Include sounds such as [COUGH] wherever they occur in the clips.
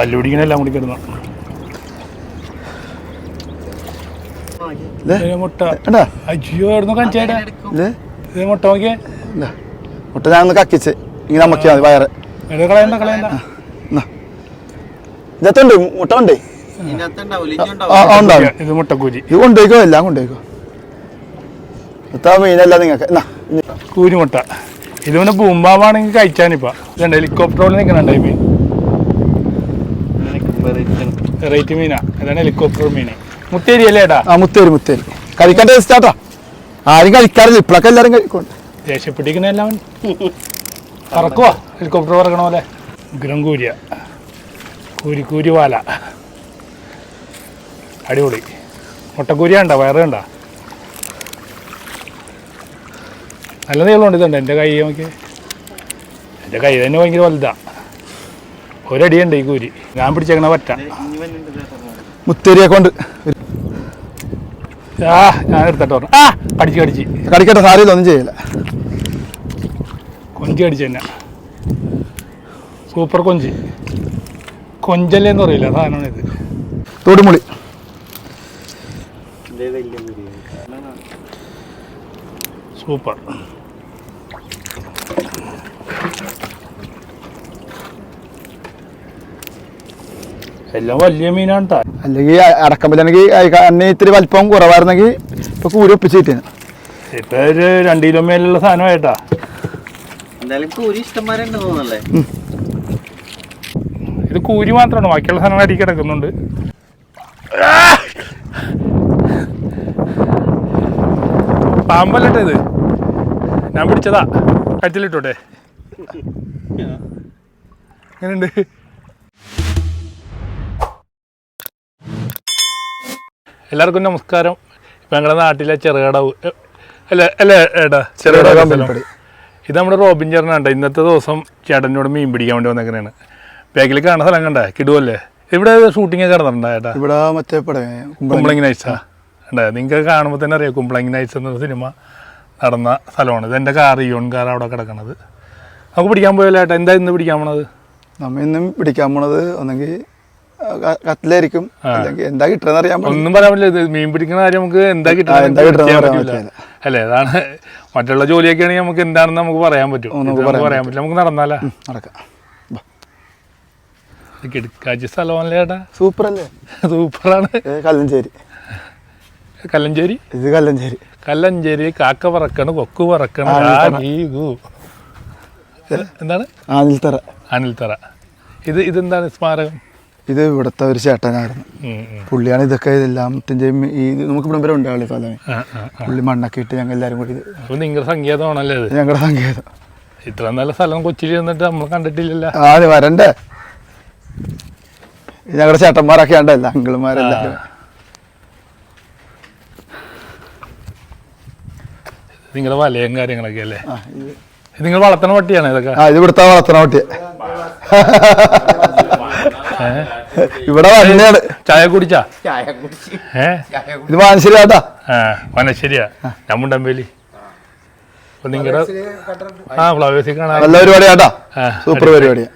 കല്ലുപിടിക്കണെല്ലാം കൂടി കിടന്നു മുട്ട. കണ്ടാ? അയ്യോ എവിടുന്ന് കഞ്ചേടാ ഇല്ലേ ഇത് മുട്ട നോക്കിയേ. ഇല്ല മുട്ട ഞാൻ കക്കിച്ച്. ഇങ്ങനെ നമുക്കിയാ മതി വയറ്. എവിടെ കളയണ്ട കളയണ്ട. ഇതത്തുണ്ട് മുട്ട ഉണ്ടേ ഉണ്ടാവും. ഇത് മുട്ടക്കൂരി. ഇത് കൊണ്ടുപോയിക്കോ? എല്ലാം കൊണ്ടുപോയിക്കോ. ഇത്താ മീനല്ല നിങ്ങൾക്ക്. എന്നാ ഇനി കൂരി മുട്ട ഇത് പിന്നെ ബൂമ്പാവാണെങ്കിൽ കഴിച്ചാനിപ്പ. ഹെലികോപ്റ്ററോട് നിൽക്കണുണ്ട് ഈ മീൻ വെറൈറ്റി മീനാ. ഇതാണ് ഹെലികോപ്റ്റർ മീൻ മുത്തേരി അല്ലേ ഏട്ടാ? ആ മുത്തേരി മുത്തേരി. കഴിക്കാൻ ടേസ്റ്റ് ആട്ടാ ആരും കഴിക്കാറില്ല ഇപ്പോഴൊക്കെ എല്ലാവരും കഴിക്കുന്നുണ്ട് ദേഷ്യപ്പെട്ടിരിക്കുന്ന പിടിക്കുന്ന [LAUGHS] പറക്കുവാ ഹെലികോപ്റ്റർ പറക്കണ പോലെ. ഉഗ്രം കൂരിയ കൂരി കൂരി വാല. അടിപൊളി. മുട്ടക്കൂരിയ ഉണ്ടോ വയറ് ഉണ്ടോ നല്ല നീളമുണ്ട് ഇതുണ്ട് എന്റെ കൈ നോക്കി എന്റെ കൈ തന്നെ ഭയങ്കര വലുതാ. ഒരടിയുണ്ട് ഈ കൂരി. ഞാൻ പിടിച്ചേക്കണ പറ്റ. മുത്തേരിയെ കൊണ്ട്. ആ ഞാൻ എടുത്തിട്ട് പറഞ്ഞു ആ കടിച്ച് കടിച്ച്. കടിക്കട്ടെ സാരിയില്ല ഒന്നും ചെയ്യില്ല. കൊഞ്ചി കടിച്ചു തന്നെ. സൂപ്പർ കൊഞ്ച്. കൊഞ്ചല്ലേന്ന് പറയില്ല സാധനമാണ് ഇത്. തൊടുമുളി സൂപ്പർ. എല്ലാം വലിയ മീനാണ്. അല്ലെങ്കിൽ അടക്കമ്പിലാണെങ്കിൽ അന്നെ ഇത്തിരി വലിപ്പം കുറവായിരുന്നെങ്കിൽ ഇപ്പൊ കൂരി ഒപ്പിച്ച് കിട്ടിയാണ് ഇപ്പൊ ഒരു രണ്ട് കിലോ മേലുള്ള സാധനമായിട്ടാ. ഇത് കൂരി മാത്രമാണ് ബാക്കിയുള്ള സാധനങ്ങൾ അടിക്ക് കിടക്കുന്നുണ്ട്. പാമ്പല്ലട്ടെ ഇത്. ഞാൻ പിടിച്ചതാ. കറ്റിലിട്ടോട്ടെ എങ്ങനെയുണ്ട്? എല്ലാവർക്കും നമസ്കാരം. ഇപ്പം ഞങ്ങളുടെ നാട്ടിലെ ചെറുകടവ് അല്ലേ അല്ല ഏട്ടാ? ചെറുകട ഇത് നമ്മുടെ റോബിൻ ചേട്ടനാണ്ട ഇന്നത്തെ ദിവസം ചേട്ടനോട് മീൻ പിടിക്കാൻ വേണ്ടി വന്നേക്കണേണ്. ബാക്കിൽ കാണുന്ന സ്ഥലം കണ്ടേ? കിടുവല്ലേ? ഇവിടെ ഷൂട്ടിംഗ് ഒക്കെ നടന്നിട്ടുണ്ടാ ചേട്ടാ ഇവിടെ മറ്റേ പടം കുമ്പളങ്ങി. നൈറ്റ്സാ ഉണ്ട് നിങ്ങൾക്ക് കാണുമ്പോൾ തന്നെ അറിയാം? കുമ്പളങ്ങി നൈറ്റ്സ് എന്ന സിനിമ നടന്ന സ്ഥലമാണ്. ഇത് എന്റെ കാർ ഇയോൺ കാർ അവിടെ കിടക്കണത്. നമുക്ക് പിടിക്കാൻ പോയല്ലോ ഏട്ടാ? എന്താ ഇന്ന് പിടിക്കാൻ പോണത്? നമ്മ ഇന്നും പിടിക്കാൻ പോണത് ഒന്നെങ്കിൽ കത്തിലായിരിക്കും അല്ലെങ്കിൽ എന്താ കിട്ടുന്ന അറിയാൻ ഒന്നും പറയാൻ പറ്റില്ല. മീൻ പിടിക്കുന്ന കാര്യം നമുക്ക് എന്താ കിട്ടുന്നത് എന്താ. പറ്റില്ല. അല്ലേ? അതാണ് മറ്റുള്ള ജോലിയൊക്കെ ആണെങ്കിൽ നമുക്ക് എന്താണെന്ന് നമുക്ക് പറയാൻ പറ്റും. നമുക്ക് പറയാൻ പറ്റില്ല. നമുക്ക് നടന്നാലേ. നടക്കാം. കിടക്കാച്ചി സ്ഥലമല്ലേ ചേട്ടാ സൂപ്പർ അല്ലേ സൂപ്പറാണ് കല്ലഞ്ചേരി. കല്ലഞ്ചേരി? ഇത് കല്ലഞ്ചേരി. കല്ലഞ്ചേരി കാക്ക പറക്കണ് കൊക്ക് പറക്കണ്. എന്താണ്? അനിൽത്തറ അനിൽത്തറ ഇത് ഇതെന്താണ് സ്മാരകം? ഇത് ഇവിടുത്തെ ഒരു ചേട്ടനായിരുന്നു. പുള്ളിയാണ് ഇതൊക്കെ ഇതെല്ലാം ഈ നമുക്ക് ഇവിടെ വരെ ഉണ്ടാവില്ല സ്ഥലമേ. പുള്ളി മണ്ണൊക്കെ ഇട്ട് ഞങ്ങൾ എല്ലാവരും കൂടി നിങ്ങളുടെ സംഗീതമാണല്ലേ ഞങ്ങളുടെ സംഗീതം. ഇത്ര നല്ല സ്ഥലം കൊച്ചിയിൽ ചെന്നിട്ട് നമ്മൾ കണ്ടിട്ടില്ലല്ലോ. ആ അത് വരണ്ടേ? ഞങ്ങളുടെ ചേട്ടന്മാരൊക്കെ ഉണ്ടല്ല അങ്കിളുമാരല്ല. നിങ്ങളുടെ വലയും കാര്യങ്ങളൊക്കെ അല്ലേ? നിങ്ങൾ വളർത്തണ പട്ടിയാണ് ഇതൊക്കെ? ആ ഇത് ഇവിടുത്തെ വളർത്തണ പട്ടിയെ. ഏ? ഇവിടെ വന്നെയാണ് ചായ കുടിച്ചാ? ഏ? ഇത് മാനശ്ശേരി ആട്ടാ ആ. വനശ്ശേരിയാ ഞാൻ മുണ്ടമ്പേലി അപ്പൊ നിങ്ങളുടെ ആ ഫ്ലവേഴ്സിൽ കാണാം. നല്ല പരിപാടി ആട്ടാ ആ, സൂപ്പർ പരിപാടിയാ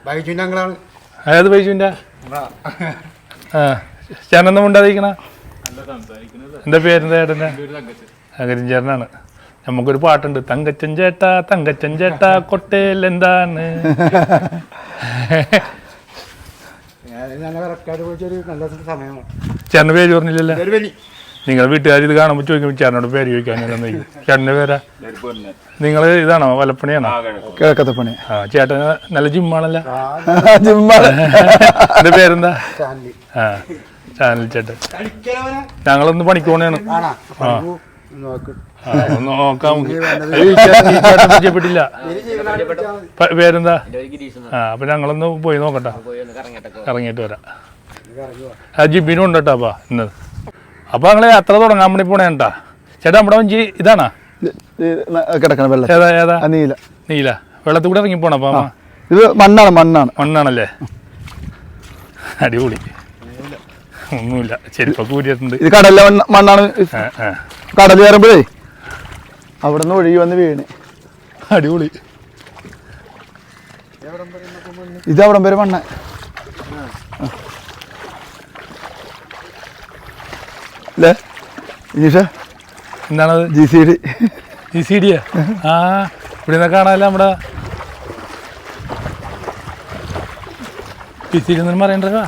ഏത് പൈസന്റെ ആ ചേട്ടനെന്താ മുണ്ടാതിരിക്കണ? എന്താ പേരെന്താ ചേട്ടന്റെ? അകരിൻ ചേട്ടനാണ്. നമുക്കൊരു പാട്ടുണ്ട്. തങ്കച്ചൻ ചേട്ടാ തങ്കച്ചൻ ചേട്ടാ കൊട്ടേൽ എന്താണ്? [LAUGHS] ചേട്ടന്റെ പേര് പറഞ്ഞില്ലല്ലോ? നിങ്ങൾ വീട്ടുകാർ ഇത് കാണുമ്പോൾ ചോദിക്കുമ്പോൾ ചേട്ടനോട് പേര് ചോദിക്കാൻ ചേട്ടന്റെ പേരാ? നിങ്ങൾ ഇതാണോ വലപ്പണിയാണോ കിഴക്കത്തെ പണി ആ ചേട്ടൻ നല്ല ജിമ്മാണല്ലോ? ജിമ്മാണ് എന്റെ പേരെന്താ? ആ ചാനൽ ചേട്ടൻ. ഞങ്ങളൊന്ന് പണിക്ക് പോണേണ്. ആ. നോക്കാം. പരിചയപ്പെട്ടില്ല. പേരെന്താ? ആ അപ്പൊ ഞങ്ങളൊന്ന് പോയി നോക്കട്ടെ. ഇറങ്ങിയിട്ട് വരാം. ആ ജിബിനും ഉണ്ട് കേട്ടോ അപ്പാ ഇന്ന്. അപ്പൊ ഞങ്ങൾ യാത്ര തുടങ്ങാൻ വേണ്ടി പോണേട്ടാ ചേട്ടാ നമ്മുടെ വഞ്ചി ഇതാണാ? കിടക്കണ വെള്ളം. ഏതാ ഏതാ? നീല. നീല. വെള്ളത്തിൽ കൂടെ ഇറങ്ങി പോണ അപ്പൊ ഇത് മണ്ണാണ് മണ്ണാണ്. മണ്ണാണല്ലേ? അടിപൊളി. ഒന്നുമില്ല. ചെരുപ്പൊക്കെ ഊരിയിട്ടുണ്ട്. ഇത് കടലിലെ മണ്ണ് മണ്ണാണ്. കടൽ കയറുമ്പോഴേ അവിടെ നിന്ന് ഒഴുകി വന്ന് വീണ്. അടിപൊളി. ഇത് അവിടം വരെ മണ്ണ. അല്ലേ ഇനീഷ എന്താണത്? G C D G C Diya ആ ഇവിടെ നിന്ന് കാണാമല്ലോ നമ്മുടെ ഡി ഒന്നും പറയണ്ടതാ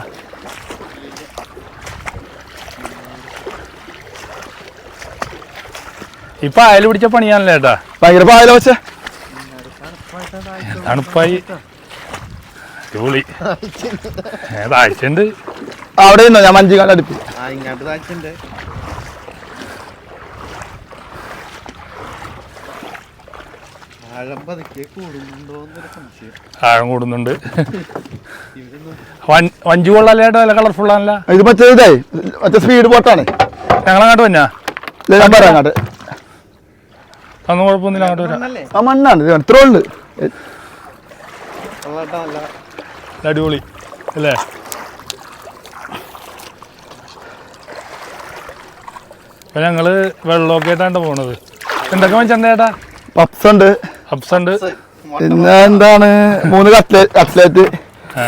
ഇപ്പൊ അയൽ പിടിച്ച പണിയാണല്ലേ ഏട്ടാ? ഭയങ്കര പായല വെച്ച തണുപ്പായി. ജോളി. താഴ്ചയുണ്ട് അവിടെ നിന്നോ? ഞാൻ മഞ്ചിക്കാട് കാലം ആ ഇങ്ങോട്ട് താച്ചുണ്ട് ആഴം കൂടുന്നുണ്ടോ എന്നൊരു സംശയം. ആഴം കൂടുന്നുണ്ട്. വൻ- വഞ്ചി കൊള്ളാലേട്ടോ നല്ല കളർഫുൾ ആണല്ലേ. ഇത് മറ്റേ ഇതേ മറ്റേ സ്പീഡ് ബോട്ടാണ് ഞങ്ങളങ്ങോട്ട് വന്നാ? ഞാൻ പറയാം അങ്ങോട്ട്. അതൊന്നും കുഴപ്പമൊന്നുമില്ല അങ്ങോട്ട് വരാം. ആ മണ്ണാണ് ഇത് ഇത്ര ഉണ്ട് അടിപൊളി അല്ലേ? അപ്പൊ ഞങ്ങൾ വെള്ളമൊക്കെ ആയിട്ടാണ് പോണത്. എന്തൊക്കെ വെച്ചെന്താ ചേട്ടാ? പപ്സ് ഉണ്ട്. പപ്സ് ഉണ്ട്. പിന്നെ എന്താണ്? മൂന്ന് കട്ട്ലേറ്റ് കട്ട്ലേറ്റ്. ആ.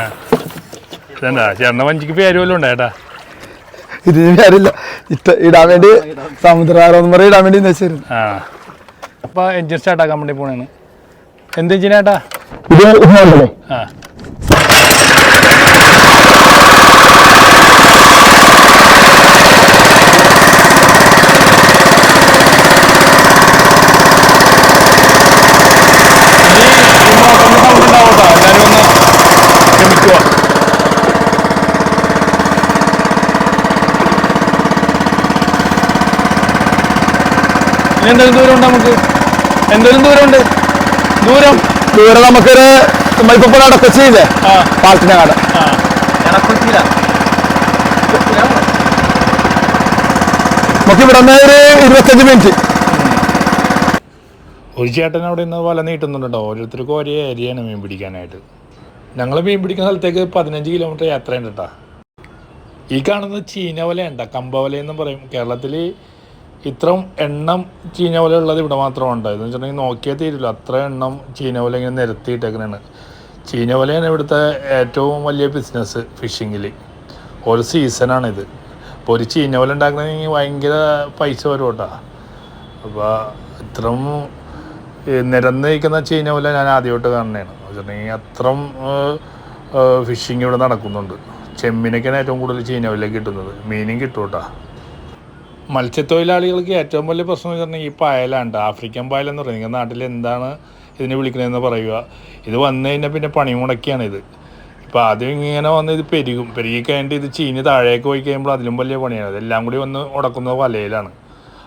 ഇതെന്താ ചേട്ടന്റെ വഞ്ചിക്ക് പേര് വല്ലതും ഇതിന് പേരില്ല. ഇട്ട ഇടാൻ വേണ്ടി സമുദ്രാരോന്ന് പറയും ഇടാൻ വേണ്ടി വെച്ചിരുന്നു ആ അപ്പൊ എഞ്ചിൻ സ്റ്റാർട്ട് ആക്കാൻ വേണ്ടി പോണേണ് എന്ത് എഞ്ചിനാട്ടാ ഇത് ആ ഇനി ഈ മോട്ടറിന് സൗണ്ട് ഉണ്ടാവും കേട്ടോ എല്ലാവരും ഒന്ന് ക്ഷമിക്കുക ഇനി എന്തെങ്കിലും ദൂരം ഉണ്ട് നമുക്ക്? എന്തെങ്കിലും ദൂരം ഉണ്ട് ദൂരം? ദൂരം നമുക്കൊരു പാലത്തിനങ്ങാട് ആ. എനക്കൊച്ചില്ല നമുക്ക് ഇവിടെ നിന്ന് ഒരു ഇരുപത്തഞ്ച് മിനിറ്റ്. ഒരു ചേട്ടൻ അവിടെ നിന്ന് വല നീട്ടുന്നുണ്ടോ? ഓരോരുത്തർക്കും ഒരേ ഏരിയയാണ് മീൻ പിടിക്കാനായിട്ട്. ഞങ്ങൾ മീൻ പിടിക്കുന്ന സ്ഥലത്തേക്ക് പതിനഞ്ച് കിലോമീറ്റർ യാത്രയുണ്ട് കേട്ടോ ഈ കാണുന്നത് ചീന വലയുണ്ട കമ്പ എന്നും പറയും. കേരളത്തിൽ ഇത്രയും എണ്ണം വല ഉള്ളത് ഇവിടെ മാത്രമുണ്ട്. എന്ന് വെച്ചിട്ടുണ്ടെങ്കിൽ നോക്കിയാൽ തീരില്ല. അത്ര എണ്ണം ചീന പോലെ ഇങ്ങനെ നിരത്തിയിട്ടേക്കണാണ്. ചീന പോലെയാണ് ഇവിടുത്തെ ഏറ്റവും വലിയ ബിസിനസ് ഫിഷിങ്ങിൽ ഒരു സീസണാണിത് അപ്പോൾ ഒരു ചീന പോലെ ഉണ്ടാക്കണമെങ്കിൽ ഭയങ്കര പൈസ വരും കേട്ടോ. അപ്പോൾ ഇത്രയും നിരന്ന് നിൽക്കുന്ന ചീന പോലെ ഞാൻ ആദ്യമായിട്ട് കാണുന്നതാണ്. വെച്ചിട്ടുണ്ടെങ്കിൽ അത്രയും ഫിഷിങ് ഇവിടെ നടക്കുന്നുണ്ട്. ചെമ്മിനൊക്കെയാണ് ഏറ്റവും കൂടുതൽ ചീന പോലെ കിട്ടുന്നത്. മീനും കിട്ടും കേട്ടോ. മത്സ്യത്തൊഴിലാളികൾക്ക് ഏറ്റവും വലിയ പ്രശ്നം എന്ന് പറഞ്ഞാൽ ഈ പായലാണ്ട് ആഫ്രിക്കൻ പായലെന്ന് പറയുന്നത് നിങ്ങളുടെ നാട്ടിൽ എന്താണ് ഇതിനെ വിളിക്കുന്നതെന്ന് പറയുക. ഇത് വന്നു കഴിഞ്ഞാൽ പിന്നെ പണി മുടക്കിയാണ് ഇത്. ഇപ്പോൾ ആദ്യം ഇങ്ങനെ വന്ന് ഇത് പെരുകും. പെരുകി കഴിഞ്ഞിട്ട് ഇത് ചീഞ്ഞ് താഴേക്ക് പോയി കഴിയുമ്പോൾ അതിലും വലിയ പണിയാണ്. ഇതെല്ലാം കൂടി വന്ന് ഉടക്കുന്നത് വലയിലാണ്.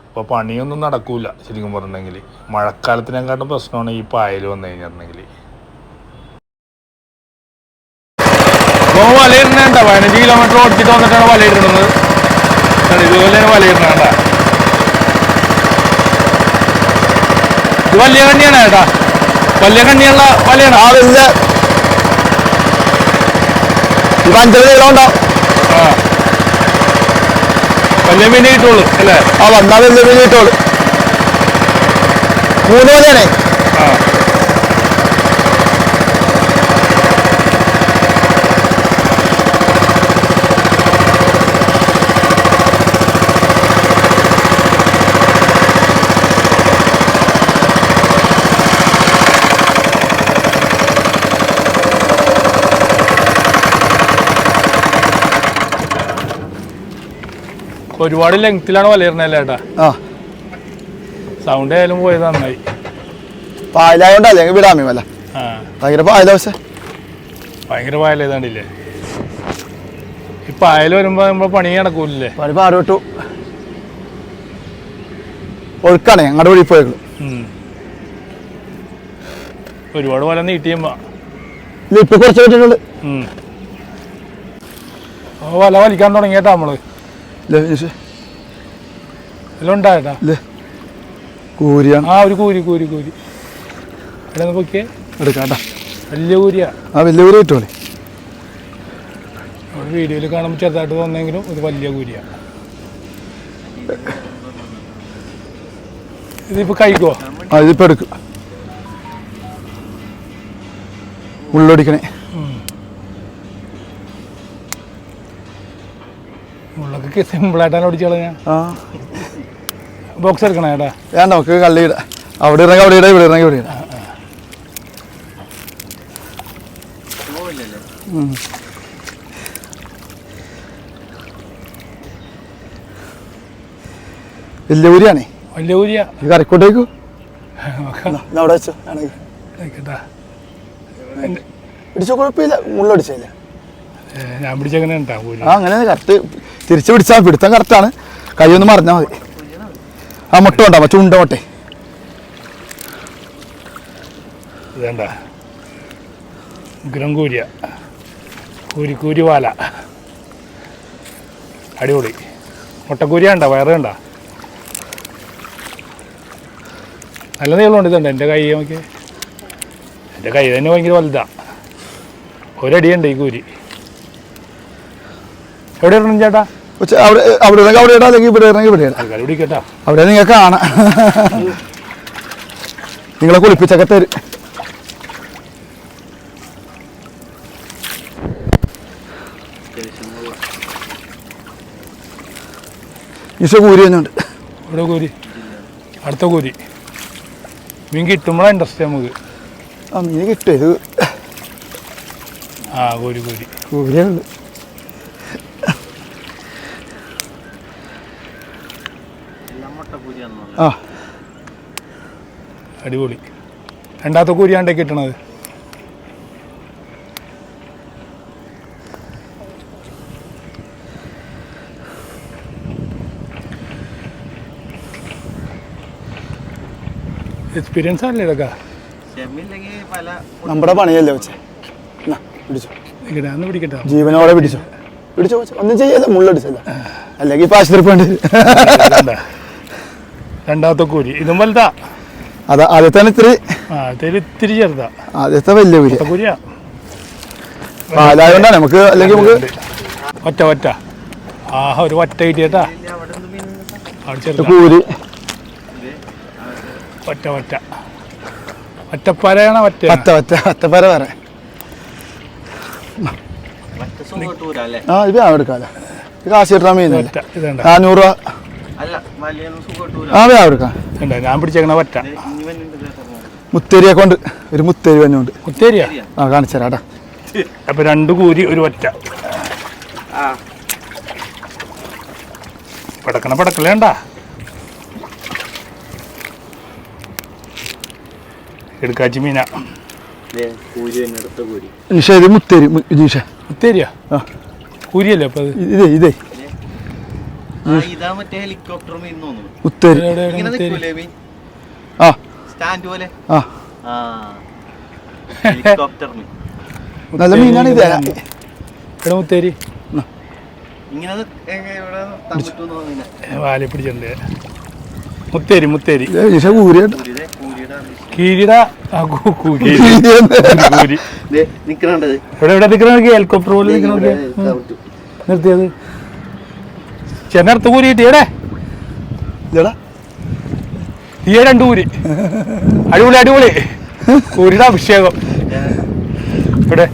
അപ്പോൾ പണിയൊന്നും നടക്കില്ല ശരിക്കും പറഞ്ഞിട്ടുണ്ടെങ്കിൽ മഴക്കാലത്തിനെക്കാട്ടും പ്രശ്നമാണ് ഈ പായൽ വന്നു കഴിഞ്ഞിട്ടുണ്ടെങ്കിൽ വലയിടുന്നേണ്ട പതിനഞ്ച് കിലോമീറ്റർ ഓടിച്ചിട്ട് വന്നിട്ടാണ് വലയിടുന്നത്. കണ്ടോ, ഇതുപോലെയാണ് വലയിടുന്നേണ്ട ഇത് വലിയ കണ്ണിയാണ് ഏട്ടാ. വലിയ കണ്ണിയുള്ള വലയാണ്. ആ വലിയ ഇപ്പൊ അഞ്ചര കിലോ ഉണ്ടാവും വലിയ മീനെ കിട്ടുള്ളൂ അല്ലേ? ആ വന്നാ വലിയ മീൻ കിട്ടുള്ളൂ. മൂന്ന് മണിയാണേ? ഒരുപാട് ലെങ്ത്തിലാണ് വലയിടുന്നല്ലേ ചേട്ടാ ആ. സൗണ്ട് ആയാലും പോയത് നന്നായി. പായലായോണ്ടല്ലേ ഞങ്ങൾ വിടാമേ വല്ല ആ. ഭയങ്കര പായല പക്ഷേ. ഭയങ്കര പായലേതാണ്ടില്ലേ ഈ പായൽ വരുമ്പോ നമ്മൾ പണി നടക്കൂലേ പണി പാറ വിട്ടു. ഒഴുക്കാണേ അങ്ങോട്ട് വഴി പോയേക്കും. ഒരുപാട് വല നീട്ടിയുമ്പോ ഇപ്പൊ കുറച്ച് ഉം. വല വലിക്കാൻ തുടങ്ങിയേട്ടാ നമ്മൾ. എല്ലാം ഉണ്ടായിട്ടാ ഇല്ല? കൂരിയാണ്. ആ ഒരു കൂരി കൂരി കൂരി. എടുക്കാട്ടാ വലിയ കൂരിയാ. ആ വലിയ കൂരി കിട്ടുമല്ലേ നമ്മൾ വീഡിയോയിൽ കാണുമ്പോൾ ചെറുതായിട്ട് തോന്നെങ്കിലും ഇത് വലിയ കൂരിയാ. ഇതിപ്പോ കഴിക്കോ ആ ഇതിപ്പോ എടുക്കും. ഉള്ളൊടിക്കണേ. നമുക്ക് സിമ്പിളായിട്ടാണ് ഓടിച്ചോളാം ഞാൻ. ആ. ബോക്സ് എടുക്കണേ ഏട്ടാ? ഞാൻ നമുക്ക് കള്ളി ഇടാം. അവിടെ ഇറങ്ങി അവിടെ ഇടാം ഇവിടെ ഇറങ്ങി ഇവിടെ ഇടാം. വലിയ ഊരിയാണേ? വലിയ ഊരിയ. ഇത് കറിക്കോട്ടേക്കു നോക്കാം. അവിടെ വെച്ചോ ആണെങ്കിൽ നിൽക്കട്ടാ കുഴപ്പമില്ല. മുള്ളടിച്ചില്ല ഞാൻ പിടിച്ചങ്ങനെ ആ അങ്ങനെ കറക്റ്റ്. തിരിച്ച് പിടിച്ചാൽ പിടുത്തം കറക്റ്റാണ് കൈ ഒന്ന് മറിഞ്ഞാൽ മതി. ആ മുട്ട ഉണ്ടാവും ചുണ്ട മുട്ടേ. ഇതേണ്ട. ഉഗ്രം കൂരിയ കൂരി കൂരി വാല അടിപൊളി. മുട്ടക്കൂരിയ ഉണ്ടോ വയറ് കണ്ട? നല്ല നീളമുണ്ട് ഇതുണ്ട്. എന്റെ കൈ നോക്കി എന്റെ കൈ തന്നെ ഭയങ്കര വലുതാണ് ഒരടിയുണ്ട് ഈ കൂരി. എവിടെ ഇടണം ചേട്ടാ? അവിടെ അവിടെ ഇറങ്ങി അവിടെ ഇടാം അല്ലെങ്കിൽ ഇവിടെ ഇറങ്ങി ഇവിടെ ഇടാം. അവിടെ നിങ്ങൾക്ക് കാണാം. നിങ്ങളെ കുളിപ്പിച്ചൊക്കെ തരും. ഈശോ കൂരി തന്നെയുണ്ട് ഇവിടെ കൂരി? അടുത്ത കൂരി. മീൻ കിട്ടുമ്പോഴാണ് ഇൻട്രസ്റ്റ് നമുക്ക്. ആ മീൻ കിട്ടും ഇത്. ആ കൂരി കൂരി. കൂരിയേ ആ. അടിപൊളി. രണ്ടാമത്തെ കൂരിയാണ്ടേ കിട്ടണത്. എക്സ്പീരിയൻസ് അല്ലേ ഇതൊക്കെ? നമ്മുടെ പണിയല്ലേ വെച്ചേ? പിടിച്ചോ. പിടിക്കട്ടെ. ജീവനോടെ പിടിച്ചോ. പിടിച്ചോ. ഒന്നും ചെയ്യല്ല മുള്ളടിച്ചല്ല. അല്ലെങ്കിൽ ഇപ്പൊ ആശുപത്രി പോകേണ്ടി. രണ്ടാമത്തെ കൂരി ഇതും വലുതാ. അത് ആദ്യത്തെ ഇത്തിരി ഇത്തിരി ചെറുതാ. ആദ്യത്തെ വലിയ കൂരി ഒറ്റ കൂരിയാ പാലായതുകൊണ്ടാണ് നമുക്ക് അല്ലെങ്കിൽ നമുക്ക് ഒറ്റ ഒറ്റ. ആഹാ ഒരു ഒറ്റ കിട്ടിയേട്ടാ. മീൻ കൂരി ഒറ്റ ഒറ്റ. ഒറ്റപ്പാലയാണ് ഒറ്റ ഒറ്റ ഒറ്റ ഒറ്റപ്പാര വേറെ. ആ ഇത് എടുക്കാല്ലേ ഇത് കാശ് കിട്ടാൻ ഒറ്റ നാനൂറ് രൂപ. ആ വ്യാ എടുക്കാം 네, ഞാൻ പിടിച്ചേക്കണ പറ്റ. മുത്തേരിയെ കൊണ്ട് ഒരു മുത്തേരി വന്നുണ്ട്. മുത്തേരിയാ? ആ കാണിച്ചു തരാം അപ്പൊ രണ്ട് കൂരി ഒരു ഒറ്റ. ആ. പടക്കണ പടക്കലേണ്ട എടുക്കാച്ചി മീന. ദേ, കൂരി തന്നെ കൂരി. നിഷ ഇത് മുത്തേരി മുത്തേരിയാ? നിഷ ആ. കൂരിയല്ലേ അപ്പൊ ഇതേ ഇതേ. ആ സ്റ്റാൻഡ് പോലെ? ആ. നല്ല മീനാണ് ഇത്. ഇവിടെ മുത്തേരി ഇവിടെ വാലി പിടിച്ചിട്ടുണ്ട് മുത്തേരി മുത്തേരി. കീരിട എവിടെ എവിടെ നിൽക്കണ ഹെലികോപ്റ്റർ പോലെ നിൽക്കണ നിർത്തിയത്. ചെന്നടുത്ത് കൂരി ഈടെ ഈ രണ്ട് കൂരി അടിപൊളി അടിപൊളി. കൂരിയുടെ അഭിഷേകം. ഇവിടെ.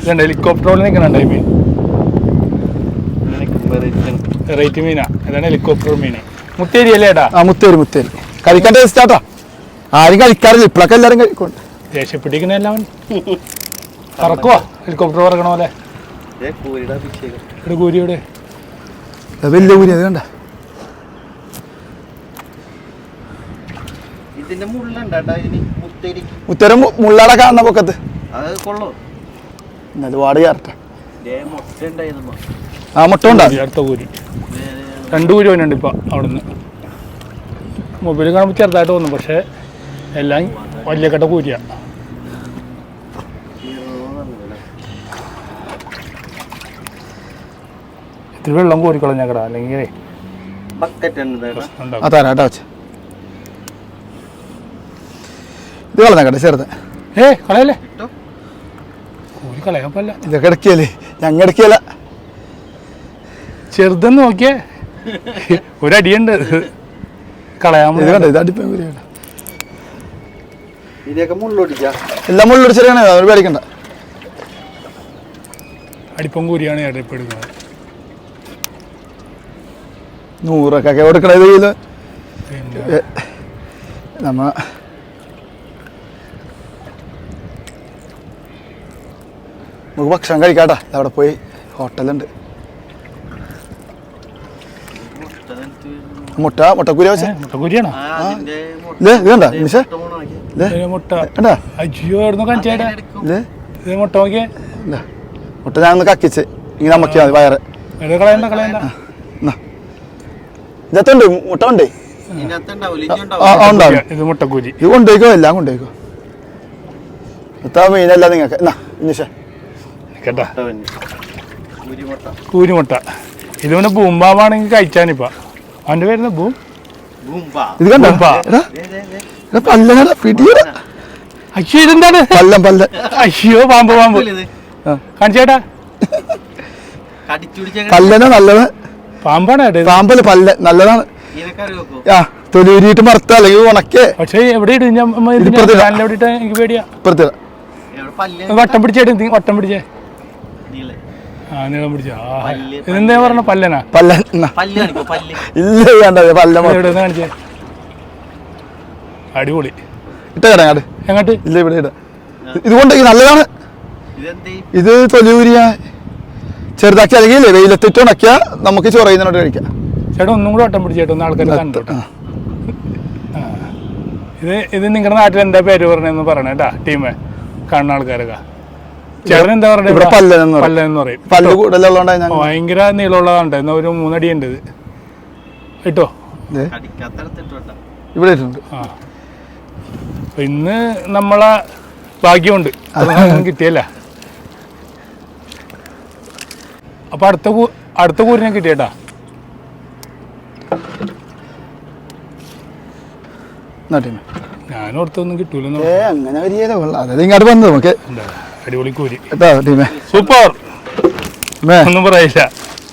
ഇതുണ്ട് ഹെലികോപ്റ്റർ പോലെ നിൽക്കണുണ്ട് ഈ മീൻ. വെറൈറ്റി മീനാ. ഇതാണ് ഹെലികോപ്റ്റർ മീൻ. മുത്തേരി അല്ലേ ഏട്ടാ? ആ മുത്തേരി മുത്തേരി. കഴിക്കാൻ ടേസ്റ്റ് ആട്ടാ. ആരും കഴിക്കാറില്ല. ഇപ്പോഴൊക്കെ എല്ലാവരും കഴിക്കും. ദേഷ്യപ്പെട്ടിരിക്കുന്ന എല്ലാവൻ പറക്കുവാ ഹെലികോപ്റ്റർ പറക്കണ പോലെ. കൂരിയുടെ അഭിഷേകം ഇവിടെ കൂരി ഇവിടെ അത് വലിയ ഊരി അത് കണ്ട? മുത്തര. മുള്ളട കാണുന്ന പൊക്കത്ത്. അത് ഉണ്ടായിരുന്നു ആ മുട്ട ഉണ്ടാ കൂരി, അടുത്ത കൂരി. രണ്ട് കൂരി വന്നുണ്ട് ഇപ്പം അവിടുന്ന്. മൊബൈൽ കാണുമ്പോൾ ചെറുതായിട്ട് തോന്നും പക്ഷേ എല്ലാം വലിയ കട്ട കൂരിയാ. ഇത്തിരി വെള്ളം അല്ലെങ്കിൽ ആ തരാം കേട്ടോ വെച്ച്. ഇത് കളഞ്ഞ കട ചേർത്ത് ഏ കളയല്ലേ? കോരി കളയാൻ പല്ല ഇതൊക്കെ ഇടക്കിയല്ലേ? ഞങ്ങൾ ഇടക്കിയല്ല. ചെറുതെന്ന് നോക്കിയേ. ഒരടിയുണ്ട്. കളയാൻ ഇത് കണ്ട? ഇത് അടിപ്പം കൂരിയാണ് ഇതിയൊക്കെ മുള്ളൊടിക്ക. എല്ലാം മുള്ളൊടിച്ചെറിയണേ അവർ പേടിക്കണ്ട. അടിപ്പം കൂരിയാണ് എടുക്കുന്നത് നൂറൊക്കെ കൊടുക്കണത് ഇതിൽ നമ്മ നമുക്ക് ഭക്ഷണം കഴിക്കാട്ടാ. അവിടെ പോയി ഹോട്ടലുണ്ട്. മുട്ട മുട്ടക്കുരി മുട്ടക്കുരിയാണോ? മുട്ട. മുട്ട മുട്ട. അയ്യോ നോക്കിയേ. ഞാൻ ഒന്ന് കക്കിച്ച്. ഇങ്ങനെ അമ്മക്കിയാ മതി വയറ്. കളയണ്ട കളയണ്ട. ഇതത്തുണ്ട് മുട്ട ഉണ്ട് ഉണ്ടാവും. ഇത് മുട്ടക്കുരി. ഇത് കൊണ്ടുപോയിക്കോ? എല്ലാം കൊണ്ടുപോയിക്കോ? ഇത്താ മീനല്ല നിങ്ങൾക്ക്. എന്നാ നിമിഷ കേട്ടാ. കുരിമുട്ട. ഇത് പിന്നെ ബൂമ്പാവാണെങ്കിൽ കഴിച്ചാനിപ്പ. അവന്റെ പേരുന്ന ബൂം. ഇത് കണ്ടോ? പല്ലനടാ പിടിയടാ. അയ്യോ ഇതെന്താണ്? പല്ലം പല്ല. അയ്യോ പാമ്പ് പാമ്പ്. കാണിച്ചേട്ടാ. പിടിച്ച നല്ലത് പാമ്പാണ് പല്ല. നല്ലതാണ്. ആ തൊലിയൂരിയിട്ട് മറുത്ത അല്ലെങ്കിൽ ഉണക്കേ. പക്ഷേ എവിടെ ഇടും? എനിക്ക് പേടിയാ. വട്ടം പിടിച്ചേട്ട് വട്ടം പിടിച്ചേ. നീളെ. പിടിച്ച. ഇതെന്താ പറഞ്ഞ? പല്ലനാ ഇല്ല വേണ്ടത് പല്ല കാണിച്ചേ? അടിപൊളി. ഇട്ട കിടങ്ങാട് എങ്ങോട്ട്? ഇല്ല ഇവിടെ ഇട. ഇത് കൊണ്ടേക്ക് നല്ലതാണ്. ഇതെന്തേ? ഇത് തൊലിയൂരിയ. ചെറുതാക്കി അല്ലെങ്കിൽ വെയിലത്തിട്ട് ഉണക്കിയാൽ നമുക്ക് ചൊറയുന്നതിനോട് കഴിക്കാം. ചേട്ടാ ഒന്നും കൂടെ വട്ടം പിടിച്ചേട്ടോ ഒന്ന് ആൾക്കാർ. ഇത് ഇത് നിങ്ങളുടെ നാട്ടിൽ എന്താ പേര് പറഞ്ഞതെന്ന് പറയണേ കേട്ടാ ടീമേ. കാണുന്ന ആൾക്കാരൊക്കെ ചേട്ടൻ എന്താ പറയുക. പല്ലെന്ന് പറയും. പല്ല് കൂടുതലുള്ളതുകൊണ്ട് ഭയങ്കര നീളമുള്ളതാണ്? എന്നാ ഒരു മൂന്നടി ഉണ്ട് ഇത്. ഇട്ടോ? ഇവിടെ ആ. ഇന്ന് നമ്മളെ ഭാഗ്യമുണ്ട്. അതൊന്നും കിട്ടിയല്ല? അപ്പൊ അടുത്ത അടുത്ത കൂരിനെ കിട്ടിയേട്ടാ. നാട്ടിന് ഞാനും അടുത്തൊന്നും കിട്ടൂലെന്ന് ഏ അങ്ങനെ വരികയില്ല കൊള്ളാം. അതായത് ഇങ്ങോട്ട് വന്നു നമുക്ക്. അടിപൊളി കൂരി. കേട്ടോ ടീമേ? സൂപ്പർ. മേ ഒന്നും പറയില്ല.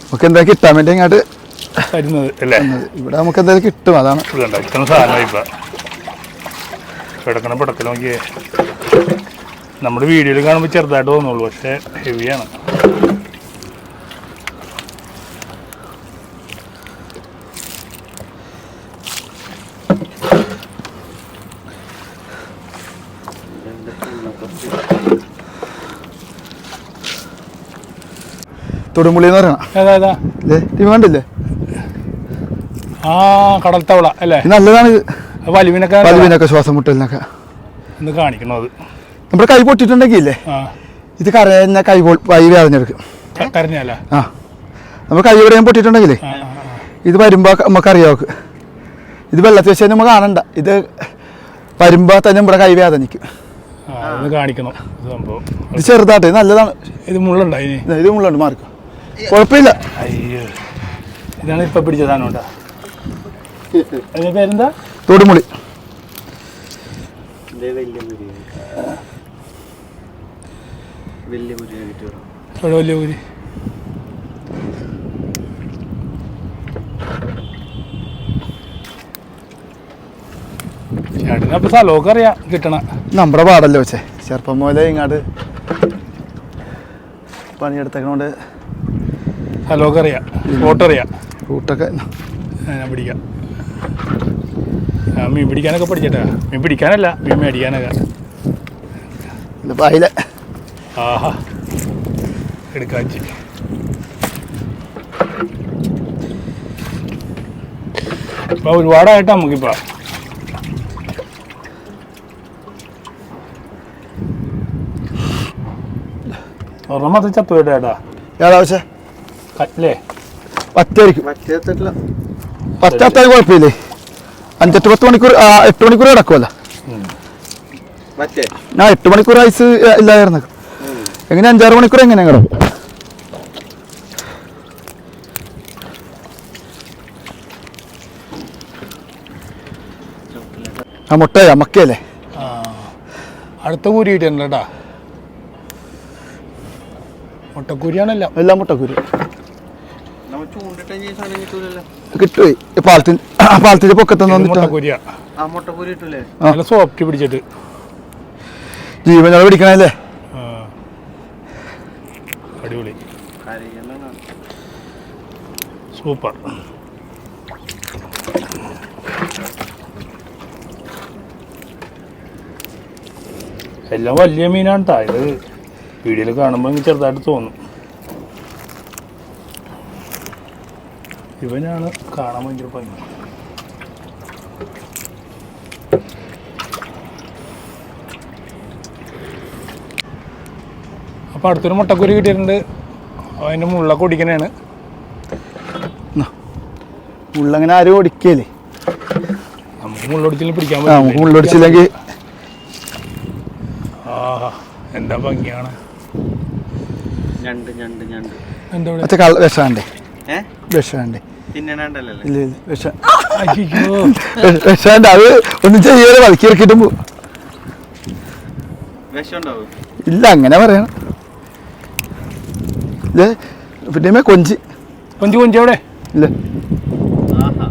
നമുക്ക് എന്താ കിട്ടാൻ വേണ്ടി ഇങ്ങോട്ട് തരുന്നത് അല്ലേ? വന്നത്. ഇവിടെ നമുക്ക് എന്തായാലും കിട്ടും അതാണ്. ഇതുണ്ട് കിട്ടുന്ന സാധനം ഇപ്പൊ? കിടക്കണ പിടക്കൽ നോക്കിയേ. നമ്മുടെ വീഡിയോയിൽ കാണുമ്പോൾ ചെറുതായിട്ട് തോന്നുള്ളൂ പക്ഷെ ഹെവിയാണ് തൊടുമുള്ളി എന്ന് പറയണം കണ്ടില്ലേ? ആ കടൽത്തവള തവള അല്ലേ നല്ലതാണ് വലിവിനൊക്കെ പലുവിനൊക്കെ ശ്വാസം മുട്ടലിനൊക്കെ. ഇന്ന് കാണിക്കണം അത് നമ്മുടെ കൈ പൊട്ടിട്ടുണ്ടെങ്കിൽ ഇല്ലേ ഇത് കരഞ്ഞ കൈ കൈ വേദനെടുക്കും ആ. നമ്മൾ കൈ എവിടെയും പൊട്ടിട്ടുണ്ടെങ്കിലേ. ഇത് വരുമ്പോൾ നമുക്ക് ഇത് വെള്ളത്തിൽ വെച്ച് നമ്മൾ കാണണ്ട. ഇത് വരുമ്പോൾ തന്നെ നമ്മുടെ കൈ വേദനിക്കും. കാണിക്കണം. ഇത് സംഭവം. ഇത് ചെറുതാട്ടെ നല്ലതാണ്. ഇത് മുള്ളുണ്ടോ ഇത് ഇത് മുള്ളുണ്ട് മാർക്കും. കുഴപ്പമില്ല. അയ്യോ. ഇതാണ് ഇപ്പൊ പിടിച്ച സാധനം കേട്ടോ. അതിന്റെ പേരെന്താ? തൊടുമുളി ഇതേ വലിയ സ്ഥലമൊക്കെ അറിയാം കിട്ടണ. നമ്മുടെ പാടല്ലോ വെച്ചേ. ചെറുപ്പം മുതലേ ഇങ്ങോട്ട് പണിയെടുത്തേക്കണോണ്ട് സ്ഥലമൊക്കെ അറിയാം സ്പോട്ട് അറിയാം റൂട്ടൊക്കെ ഞാൻ പിടിക്കാം. ആ, മീൻ പിടിക്കാനൊക്കെ പഠിച്ചേട്ടാ മീൻ പിടിക്കാനല്ല മീൻ മേടിക്കാനൊക്കെ. ആഹാ. എടുക്കാച്ചി ഇപ്പൊ ഒരുപാടായിട്ടാ നമുക്കിപ്പോ. ഒരെണ്ണം മാത്രം ചത്തു കേട്ടോ. ഏതാ വെച്ചേ അല്ലേ പറ്റായിരിക്കും പറ്റാത്തായി കുഴപ്പമില്ലേ? അഞ്ചെട്ട് പത്ത് മണിക്കൂർ എട്ട് മണിക്കൂർ കിടക്കുമല്ലോ ഞാൻ എട്ട് മണിക്കൂർ ഐസ് ഇല്ലായിരുന്നു. എങ്ങനെ അഞ്ചാറ് മണിക്കൂർ എങ്ങനെ കിടക്കും? ആ മുട്ട മക്കയല്ലേ ആ അടുത്ത കൂരി കിട്ടിയിട്ടുണ്ട് കേട്ടാ മുട്ടക്കൂരിയാണല്ല. എല്ലാം മുട്ടക്കൂര്. കിട്ടുപോയി പാലത്തി പാലത്തിന്റെ പൊക്കത്തുനിന്ന് സോഫ്റ്റ് പിടിച്ചിട്ട്. ജീവനോട് പിടിക്കണല്ലേ അടിപൊളി. സൂപ്പർ. എല്ലാം വലിയ മീനാണ് താഴെ വീഡിയോയിൽ കാണുമ്പോൾ ചെറുതായിട്ട് തോന്നും. ഇവനാണ് കാണാൻ ഭയങ്കര ഭംഗി. അപ്പോൾ അടുത്തൊരു മുട്ടക്കുരി കിട്ടിയിട്ടുണ്ട്. അതിന്റെ മുള്ളൊക്കെ ഒടിക്കണേണ് മുള്ളങ്ങനെ ആരും ഓടിക്കല്ലേ നമുക്ക് മുള്ളൊടിച്ചില്ല പിടിക്കാൻ ആ നമുക്ക് ആഹാ എന്താ ഭംഗിയാണ്. ഞണ്ട് ഞണ്ട് ഞണ്ട്. എന്താ വിഷാണ്ടേ. വിഷാണ്ടേ. ഇല്ല ഇല്ല വിഷ അയ്യോ. വിഷാണ്ട് അത് ഒന്നും ചെയ്യാതെ വലക്കി ഇറക്കിട്ടും ഇല്ല അങ്ങനെ പറയണം. ഇല്ലേ പിന്നെ കൊഞ്ച്. കൊഞ്ച് കൊഞ്ച് എവിടെ? ഇല്ല. ആഹാ.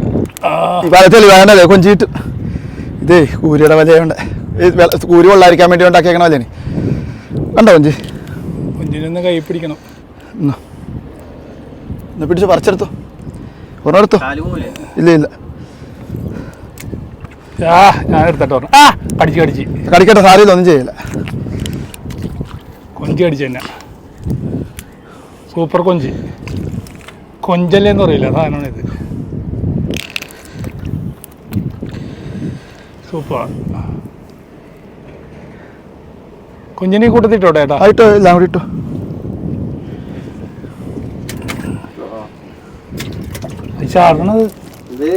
ആ. ഈ വല തെളിവാണ്ടല്ലേ കൊഞ്ച് കിട്ടും ഇതേ കൂരിയുടെ വലയുണ്ട്. കൂരി കൊള്ളാതിരിക്കാൻ വേണ്ടി ഉണ്ടാക്കിയേക്കണ വലയാണ്. വേണ്ടോ കൊഞ്ച്? കൊഞ്ചിനൊന്ന് കൈ പിടിക്കണം. എന്നാ എന്നാ പിടിച്ച് പറിച്ചെടുത്തോ. ഒരെണ്ണം എടുത്തോ ഇല്ല? ഇല്ല ആ ഞാൻ എടുത്തിട്ട് പറഞ്ഞു ആ കടിച്ച് കടിച്ച്. കടിക്കട്ടെ സാരിയില്ല ഒന്നും ചെയ്യില്ല. കൊഞ്ചി കടിച്ച് തന്നെ. സൂപ്പർ കൊഞ്ചി. കൊഞ്ചല്ലേന്ന് പറയില്ല സാധനമാണ് ഇത്. സൂപ്പർ. കൊഞ്ചിനെ കൂട്ടത്തിട്ടോട്ടെ ഏട്ടാ? ആയിട്ടോ എല്ലാം കൂടി ഇട്ടോ. ചാടണത്? ഇത്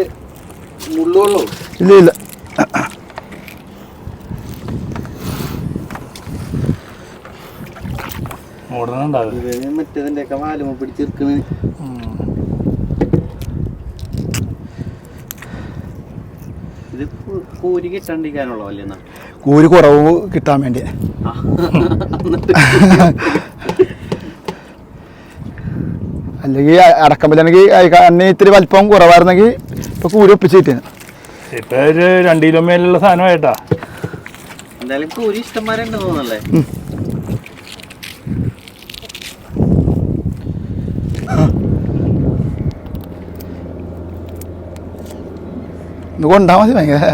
മുള്ളുള്ളൂ ഇല്ല ഇല്ല. ഓടണുണ്ടാവും ഇത് മറ്റേതിന്റെ ഒക്കെ വാലുമ പിടിച്ചെടുക്കണ് ഇത് കൂരി കൂരി കുറവ് കിട്ടാൻ വേണ്ടി. [LAUGHS] അല്ലെങ്കിൽ അടക്കമ്പലാണെങ്കിൽ അന്നെ ഇത്തിരി വലിപ്പം കുറവായിരുന്നെങ്കിൽ ഇപ്പൊ കൂരി ഒപ്പിച്ച് കിട്ടിയാണ് ഇപ്പൊ ഒരു രണ്ട് കിലോ മേലുള്ള സാധനമായിട്ടാ. എന്തായാലും കൂരി ഇഷ്ടംമാരുണ്ട് തോന്നല്ലേ ഇത് കൊണ്ടാ മതി ഭയങ്കര.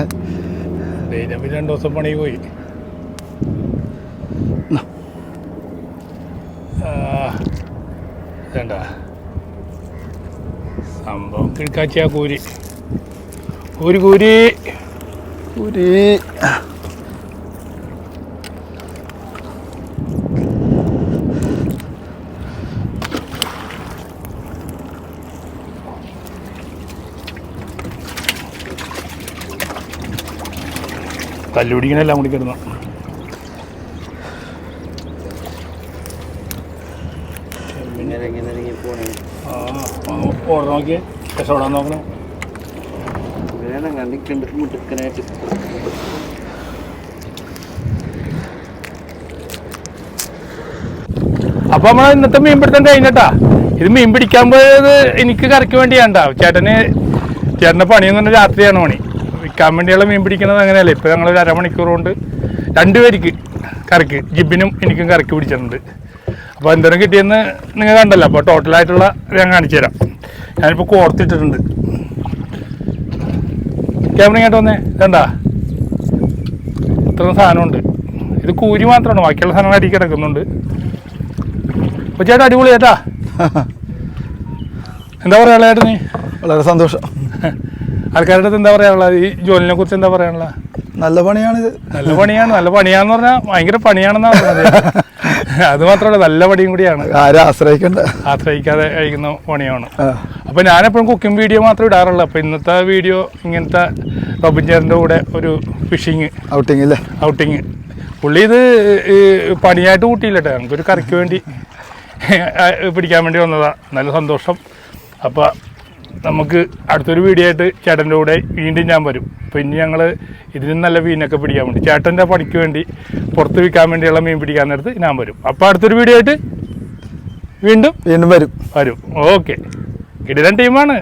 രണ്ടു ദിവസം പണി പോയി. വേണ്ട. കിഴക്കാച്ചിയ കൂരി. കൂരി കൂരി. കൂരി കല്ലുപിടിക്കണെല്ലാം കൂടി കിടന്നു. ഓർഡർ നോക്കിയേ. രക്ഷപ്പെടാൻ നോക്കണം. വേണം കണ്ടിട്ടുണ്ട് അപ്പൊ നമ്മളെ ഇന്നത്തെ മീൻ പിടുത്തം കഴിഞ്ഞട്ടാ. ഇത് മീൻ പിടിക്കാൻ പോയത് എനിക്ക് കറിക്ക് വേണ്ടിയാണ്ടാ. ചേട്ടന് ചേട്ടന്റെ പണിയൊന്നും പറഞ്ഞാൽ രാത്രിയാണ് പണി. വിൽക്കാൻ വേണ്ടിയുള്ള മീൻ പിടിക്കുന്നത് അങ്ങനെയല്ല? ഇപ്പൊ ഞങ്ങൾ ഒരു അരമണിക്കൂർ കൊണ്ട് രണ്ടുപേർക്ക് കറക്ക് ജിബിനും എനിക്കും കറിക്ക് പിടിച്ചിട്ടുണ്ട്. അപ്പോൾ എന്തോരം കിട്ടിയെന്ന് നിങ്ങൾ കണ്ടല്ലോ. അപ്പോൾ ടോട്ടലായിട്ടുള്ള ഞാൻ കാണിച്ചു തരാം ഞാനിപ്പോൾ കോർത്തിട്ടിട്ടുണ്ട് ക്യാമറ ഇങ്ങോട്ട് വന്നേ. കണ്ടാ? ഇത്ര സാധനമുണ്ട്. ഇത് കൂരി മാത്രമാണ്. ബാക്കിയുള്ള സാധനങ്ങൾ അടി കിടക്കുന്നുണ്ട്. അപ്പോൾ ചേട്ടാ അടിപൊളി ചേട്ടാ. എന്താ പറയാനുള്ള ചേട്ടന്? വളരെ സന്തോഷം. ആൾക്കാരുടെ അടുത്ത് എന്താ പറയാനുള്ളത് ഈ ജോലിനെ കുറിച്ച് എന്താ പറയാനുള്ളത്? നല്ല പണിയാണിത് നല്ല പണിയാണ്. നല്ല പണിയാന്ന് പറഞ്ഞാൽ ഭയങ്കര പണിയാണെന്നാണ് പറഞ്ഞത്. അത് മാത്രമല്ല നല്ല പണിയും കൂടിയാണ്. ആരും ആശ്രയിക്കണ്ട. ആശ്രയിക്കാതെ കഴിക്കുന്ന പണിയാണ്. ആ, അപ്പോൾ ഞാനെപ്പോഴും കുക്കിംഗ് വീഡിയോ മാത്രമേ ഇടാറുള്ളൂ. അപ്പോൾ ഇന്നത്തെ വീഡിയോ ഇങ്ങനത്തെ റോബിൻ ചേറിന്റെ കൂടെ ഒരു ഫിഷിങ് ഔട്ടിങ് അല്ലേ? ഔട്ടിങ് പുള്ളി ഇത് പണിയായിട്ട് കൂട്ടിയില്ലട്ടെ നമുക്കൊരു ഞങ്ങൾക്കൊരു കറിക്ക് വേണ്ടി പിടിക്കാൻ വേണ്ടി വന്നതാണ് നല്ല സന്തോഷം. അപ്പോൾ നമുക്ക് അടുത്തൊരു വീഡിയോ ആയിട്ട് ചേട്ടന്റെ കൂടെ വീണ്ടും ഞാൻ വരും. അപ്പോൾ ഇനി ഞങ്ങൾ ഇതിന് നല്ല മീനൊക്കെ പിടിക്കാൻ വേണ്ടി ചേട്ടന്റെ പണിക്ക് വേണ്ടി പുറത്ത് വിൽക്കാൻ വേണ്ടിയുള്ള മീൻ പിടിക്കാൻ നേരത്ത് ഞാൻ വരും. അപ്പോൾ അടുത്തൊരു വീഡിയോ ആയിട്ട് വീണ്ടും വീണ്ടും വരും. വരും. ഓക്കെ കിടിലൻ ടീമാണ്.